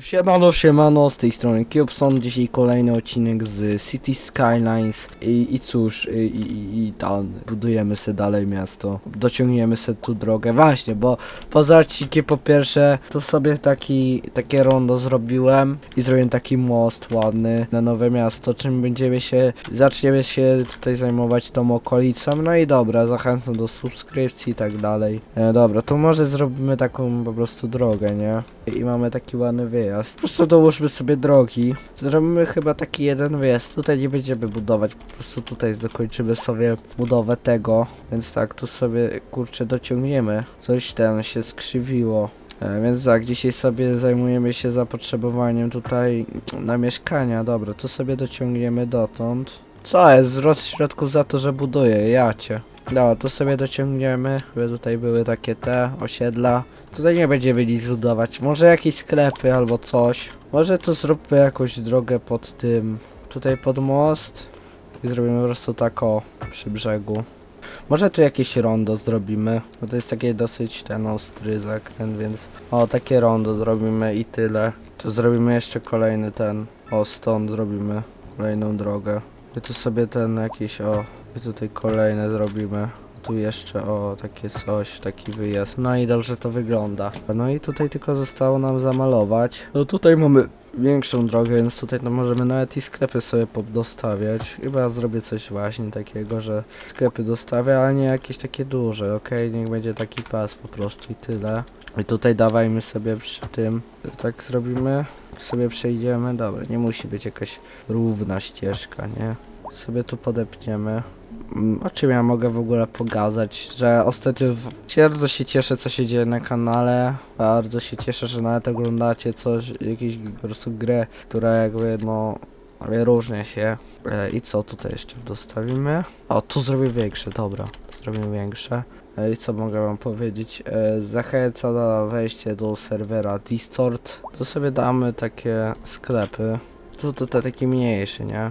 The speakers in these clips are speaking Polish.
Siemano, siemano, z tej strony Cubson, dzisiaj kolejny odcinek z City Skylines i, i cóż, i, i, i tam budujemy se dalej miasto, dociągniemy se tu drogę, właśnie, bo poza odcinkiem po pierwsze, tu sobie taki, takie rondo zrobiłem i zrobiłem taki most ładny na nowe miasto, czym będziemy się, zaczniemy się tutaj zajmować tą okolicą, no i dobra, zachęcam do subskrypcji i tak dalej. E, dobra, to może zrobimy taką po prostu drogę, nie? I mamy taki ładny wyjazd. Po prostu dołóżmy sobie drogi. Zrobimy chyba taki jeden wyjazd. Tutaj nie będziemy budować, po prostu tutaj dokończymy sobie budowę tego. Więc tak, tu sobie kurczę dociągniemy. Coś ten się skrzywiło. E, Więc tak, dzisiaj sobie zajmujemy się zapotrzebowaniem tutaj na mieszkania. Dobra, tu sobie dociągniemy dotąd. Co jest? Wzrost środków za to, że buduję, jacie. Dobra, tu sobie dociągniemy, by tutaj były takie te osiedla. Tutaj nie będziemy nic budować. Może jakieś sklepy albo coś. Może tu zróbmy jakąś drogę pod tym. Tutaj pod most. I zrobimy po prostu tak o przy brzegu. Może tu jakieś rondo zrobimy. Bo to jest takie dosyć ten ostry zakręt, więc. O, takie rondo zrobimy i tyle. Tu zrobimy jeszcze kolejny ten. O, stąd zrobimy kolejną drogę. I tu sobie ten jakiś o. I tutaj kolejne zrobimy. Tu jeszcze o takie coś, taki wyjazd. No i dobrze to wygląda. No i tutaj tylko zostało nam zamalować. No tutaj mamy większą drogę, więc tutaj no możemy nawet i sklepy sobie dostawiać. Chyba zrobię coś właśnie takiego, że sklepy dostawię, ale nie jakieś takie duże, okej? Niech będzie taki pas po prostu i tyle. I tutaj dawajmy sobie przy tym, tak zrobimy, sobie przejdziemy, dobra, nie musi być jakaś równa ścieżka, nie? Sobie tu podepniemy. Mm, O czym ja mogę w ogóle pogadać, że ostatnio bardzo się cieszę co się dzieje na kanale, bardzo się cieszę, że nawet oglądacie coś, jakieś po prostu grę, która jakby no ale różnie się. E, I co tutaj jeszcze dostawimy? O, tu zrobię większe, dobra, zrobimy większe. E, I co mogę wam powiedzieć? E, zachęca na wejście do serwera Distort. Tu sobie damy takie sklepy. Tu tutaj taki mniejszy, nie?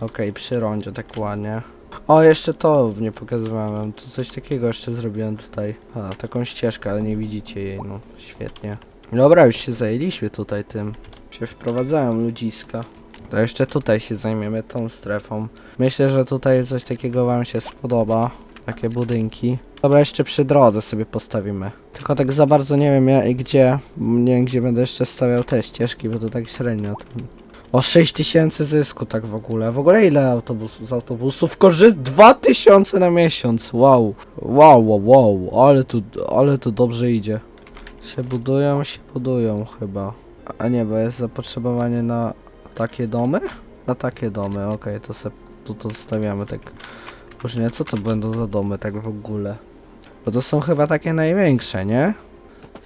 Okej, przy rondzie tak ładnie. O, jeszcze to nie pokazywałem. Tu coś takiego jeszcze zrobiłem tutaj. A, taką ścieżkę, ale nie widzicie jej, no świetnie. Dobra, już się zajęliśmy tutaj tym. Się wprowadzają ludziska. To jeszcze tutaj się zajmiemy tą strefą. Myślę, że tutaj coś takiego wam się spodoba. Takie budynki. Dobra, jeszcze przy drodze sobie postawimy. Tylko tak za bardzo nie wiem ja, gdzie. Nie wiem gdzie będę jeszcze stawiał te ścieżki, bo to tak średnio. Ten... O 6000 zysku tak w ogóle. W ogóle ile autobusów z autobusów? Korzy 2000 na miesiąc. Wow. Wow, wow, wow. Ale tu, ale tu dobrze idzie. Się budują, się budują chyba. A nie, bo jest zapotrzebowanie na takie domy? Na takie domy, okej, to se tu to stawiamy tak. Nie, co to będą za domy tak w ogóle? Bo to są chyba takie największe, nie?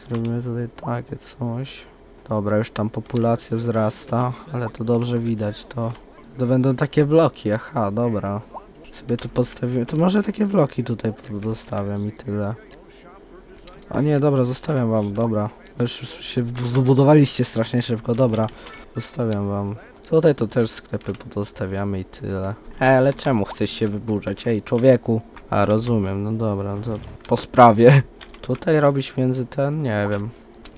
Zrobimy tutaj takie coś. Dobra, już tam populacja wzrasta, ale to dobrze widać, to... To będą takie bloki, aha, dobra. Sobie tu podstawimy, to może takie bloki tutaj zostawiam i tyle. A nie, dobra, zostawiam wam, dobra. Już się zbudowaliście strasznie szybko, dobra. Zostawiam wam. Tutaj to też sklepy pozostawiamy i tyle. E, ale czemu chcesz się wyburzać? Ej, człowieku. A, rozumiem, no dobra, no to po sprawie. Tutaj robić między ten? Nie wiem.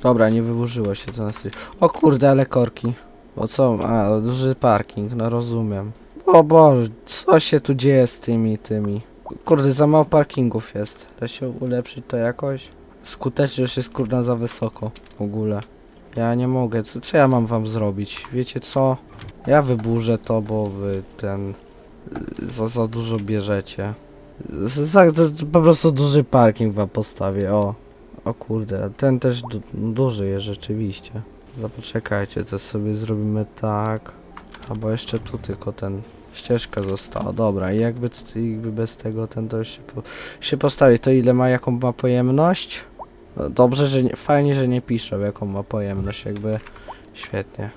Dobra, nie wyburzyło się to na styl. O kurde, ale korki. O co? A, duży parking, no rozumiem. O Boże, co się tu dzieje z tymi, tymi? Kurde, za mało parkingów jest. Da się ulepszyć to jakoś? Skuteczność jest kurna za wysoko w ogóle. Ja nie mogę, co, co ja mam wam zrobić? Wiecie co? Ja wyburzę to, bo wy ten... Za, za dużo bierzecie. Za, jest po prostu duży parking wam postawię, o. O kurde, ten też du duży jest rzeczywiście. No poczekajcie, to sobie zrobimy tak. Albo jeszcze tu tylko ten... Ścieżka została, dobra i jakby, jakby bez tego ten to się, po, się postawi. To ile ma, jaką ma pojemność? No, Dobrze, że nie, fajnie, że nie piszę jaką ma pojemność, jakby świetnie.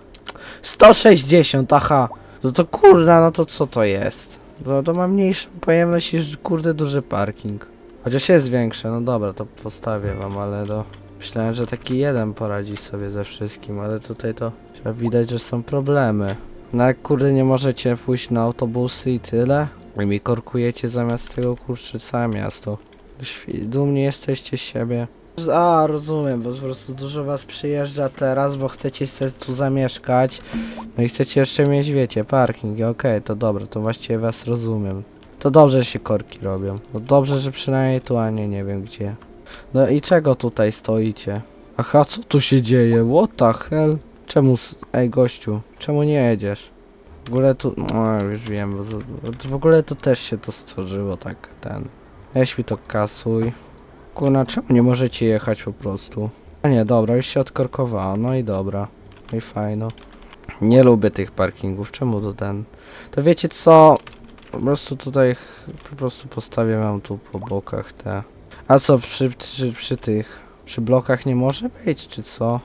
160, aha. No to kurna, no to co to jest? No to ma mniejszą pojemność niż kurde duży parking. Chociaż jest większe, no dobra, to postawię wam, ale do... Myślałem, że taki jeden poradzi sobie ze wszystkim, ale tutaj to widać, że są problemy. No jak kurde nie możecie pójść na autobusy i tyle? I mi korkujecie zamiast tego kurczę całe miasto. Dumni jesteście z siebie. A, rozumiem, bo po prostu dużo was przyjeżdża teraz, bo chcecie sobie tu zamieszkać. No i chcecie jeszcze mieć, wiecie, parking. Okej, to dobra, to właściwie was rozumiem. To dobrze, że się korki robią. No dobrze, że przynajmniej tu, a nie, nie wiem gdzie. No i czego tutaj stoicie? Aha, co tu się dzieje? What the hell? Czemu... Ej, gościu, czemu nie jedziesz? W ogóle tu... No, już wiem, bo to w ogóle to też się to stworzyło, tak, ten... Weź mi to kasuj. Kurna, czemu nie możecie jechać po prostu? A nie, dobra, już się odkorkowało, no i dobra. No i fajno. Nie lubię tych parkingów, czemu to ten? To wiecie co? Po prostu tutaj po prostu postawię wam tu po bokach te... A co, przy, przy, przy tych... Przy blokach nie może być, czy co?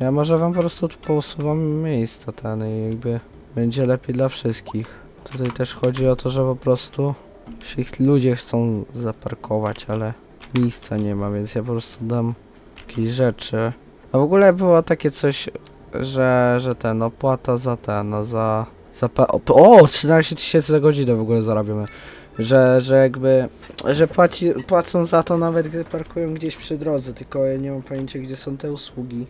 Ja może wam po prostu tu pousuwam miejsca ten i jakby... Będzie lepiej dla wszystkich. Tutaj też chodzi o to, że po prostu... Się ludzie chcą zaparkować, ale miejsca nie ma, więc ja po prostu dam jakieś rzeczy. A w ogóle było takie coś, że, że ten, opłata za ten, no za... o, o, 13 tysięcy za godzinę w ogóle zarabiamy. Że, że jakby, że płaci, płacą za to nawet gdy parkują gdzieś przy drodze, tylko ja nie mam pojęcia gdzie są te usługi.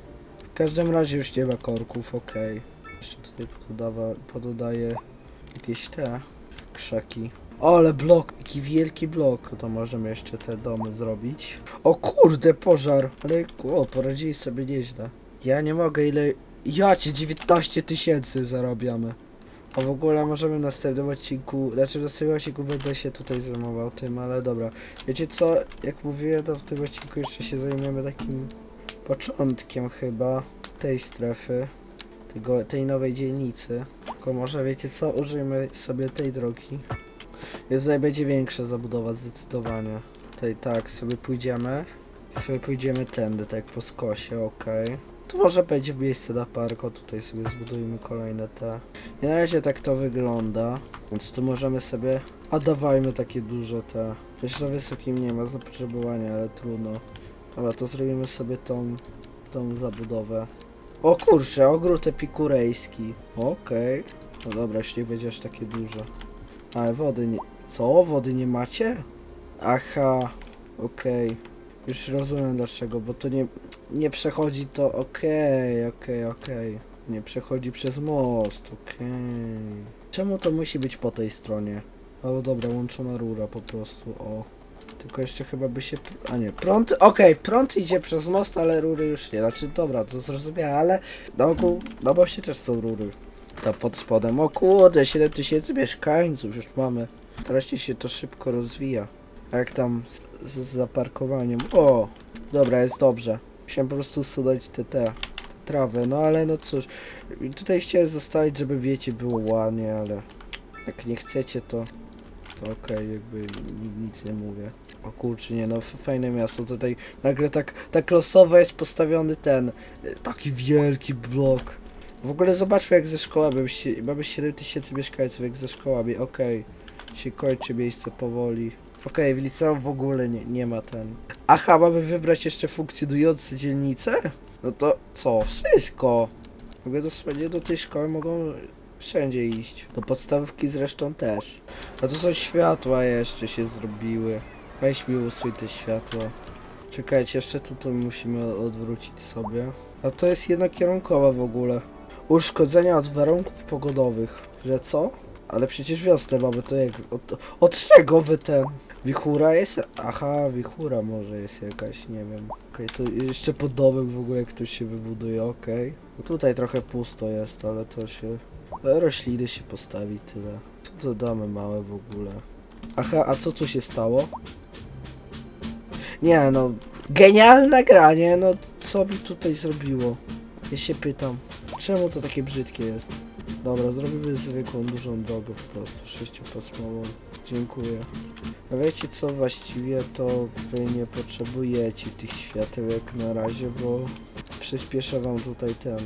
W każdym razie już nie ma korków, okej. Jeszcze tutaj pododawa, pododaję jakieś te krzaki. O, ale blok, jaki wielki blok. To możemy jeszcze te domy zrobić. O kurde, pożar. Ale o, poradzili sobie nieźle. Ja nie mogę, ile... Ja cię 19 tysięcy zarabiamy. A w ogóle możemy w następnym odcinku, znaczy w następnym odcinku będę się tutaj zajmował tym, ale dobra. Wiecie co, jak mówiłem, to w tym odcinku jeszcze się zajmiemy takim początkiem chyba tej strefy, tego, tej nowej dzielnicy. Tylko może wiecie co, użyjmy sobie tej drogi. Jest tutaj będzie większa zabudowa zdecydowanie. Tutaj tak sobie pójdziemy. Sobie pójdziemy tędy, tak po skosie, okej. Tu może będzie miejsce na parko, tutaj sobie zbudujemy kolejne te. I na razie tak to wygląda. Więc tu możemy sobie. A dawajmy takie duże te. Jeszcze wysokim nie ma zapotrzebowania, ale trudno. Dobra, to zrobimy sobie tą, tą zabudowę. O kurczę, ogród epikurejski. Okej. No dobra, już nie będzie aż takie duże. Ale wody nie... Co? Wody nie macie? Aha, okej. Już rozumiem dlaczego, bo to nie... Nie przechodzi to... Okej, okej, okej. Nie przechodzi przez most, okej. Czemu to musi być po tej stronie? O dobra, łączona rura po prostu, o. Tylko jeszcze chyba by się... A nie, prąd... Okej, prąd idzie przez most, ale rury już nie. Znaczy, dobra, to zrozumiałem, ale... Na ogół, na moście też są rury. Ta pod spodem. O kurde, 7000 mieszkańców już mamy. Teraz się to szybko rozwija. A jak tam z, zaparkowaniem? O, dobra, jest dobrze. Musiałem po prostu usunąć te, te, te trawy, no ale no cóż. Tutaj chciałem zostawić, żeby wiecie, było ładnie, ale jak nie chcecie to, to okej, jakby ni- nic nie mówię. O kurczę, nie no, fajne miasto tutaj. Nagle tak, tak losowo jest postawiony ten, y, taki wielki blok. W ogóle zobaczmy jak ze szkołami, mamy 7000 mieszkańców, jak ze szkołami, okej. Się kończy miejsce powoli. Okej, w liceum w ogóle nie, nie ma ten. Aha, mamy wybrać jeszcze funkcjonujące dzielnice? No to co? Wszystko! Mogę dosłownie do tej szkoły mogą wszędzie iść. Do podstawówki zresztą też. A to są światła jeszcze się zrobiły. Weź mi usuń te światła. Czekajcie, jeszcze to tu musimy odwrócić sobie. A to jest jednokierunkowa w ogóle. Uszkodzenia od warunków pogodowych. Że co? Ale przecież wiosnę mamy, to jak... Od, od czego wy ten... Wichura jest? Aha, wichura może jest jakaś, nie wiem. Okej, to jeszcze pod w ogóle ktoś się wybuduje, okej. No Tutaj trochę pusto jest, ale to się... e, Rośliny się postawi, tyle. Co to domy małe w ogóle? Aha, a co tu się stało? Nie no, genialne granie, no co mi tutaj zrobiło? Ja się pytam, czemu to takie brzydkie jest? Dobra, zrobimy zwykłą, dużą drogę po prostu, sześciopasmową. Dziękuję. A wiecie co, właściwie to wy nie potrzebujecie tych światełek na razie, bo przyspieszę wam tutaj ten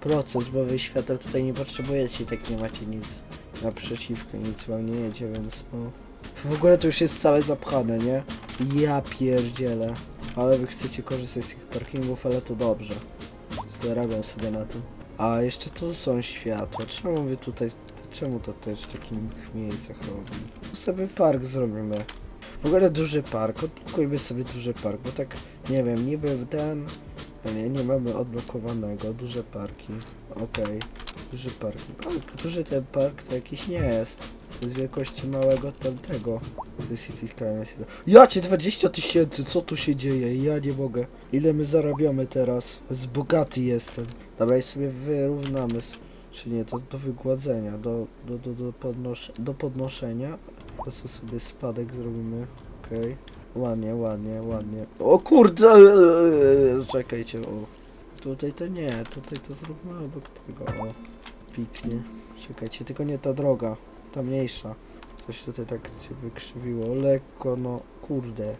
proces, bo wy świateł tutaj nie potrzebujecie tak nie macie nic naprzeciwko, nic wam nie jedzie, więc no... W ogóle to już jest całe zapchane, nie? Ja pierdzielę. Ale wy chcecie korzystać z tych parkingów, ale to dobrze. Zarabiam sobie na tym. A jeszcze tu są światła. Czemu wy tutaj... Czemu to też w takich miejscach robi? Tu sobie park zrobimy. W ogóle duży park, odblokujmy sobie duży park, bo tak, nie wiem, niby ten, nie, nie mamy odblokowanego, duże parki, okej, duży park, ale duży ten park to jakiś nie jest, jest wielkości małego tamtego, City. Ja cię 20 tysięcy, co tu się dzieje, ja nie mogę, ile my zarabiamy teraz, z bogaty jestem, dobra i sobie wyrównamy, czy nie, to do wygładzenia, do, do, do, do, podnosz do podnoszenia, po prostu sobie spadek zrobimy, okej. Ładnie, ładnie, ładnie. O kurde! eee, Czekajcie, o. Tutaj to nie, tutaj to zróbmy obok tego, o. Piknie. Czekajcie, tylko nie ta droga, ta mniejsza. Coś tutaj tak się wykrzywiło, lekko, no kurde.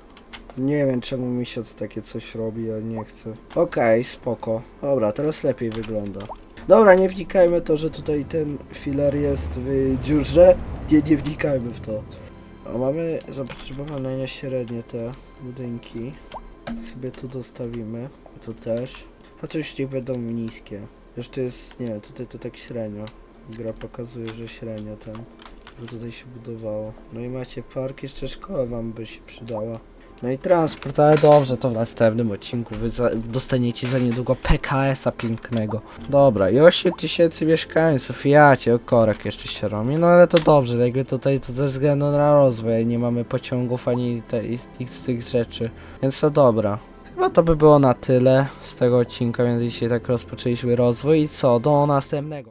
Nie wiem czemu mi się to takie coś robi, ale nie chcę. Okej, spoko. Dobra, teraz lepiej wygląda. Dobra, nie wnikajmy to, że tutaj ten filar jest w dziurze. Nie, nie wnikajmy w to. A mamy zapotrzebowane średnie te budynki. Sobie tu dostawimy. Tu też. Już niech będą niskie. Jeszcze jest, nie, tutaj to tak średnio. Gra pokazuje, że średnio ten. Że tutaj się budowało. No i macie park, jeszcze szkoła wam by się przydała. No i transport, ale dobrze, to w następnym odcinku wy za, dostaniecie za niedługo PKS-a pięknego. Dobra, i 8 tysięcy mieszkańców, jacie, o korek jeszcze się robi, no ale to dobrze, jakby tutaj to ze względu na rozwój, nie mamy pociągów ani te, i- i z tych rzeczy, więc to dobra. Chyba to by było na tyle z tego odcinka, więc dzisiaj tak rozpoczęliśmy rozwój i co, do następnego.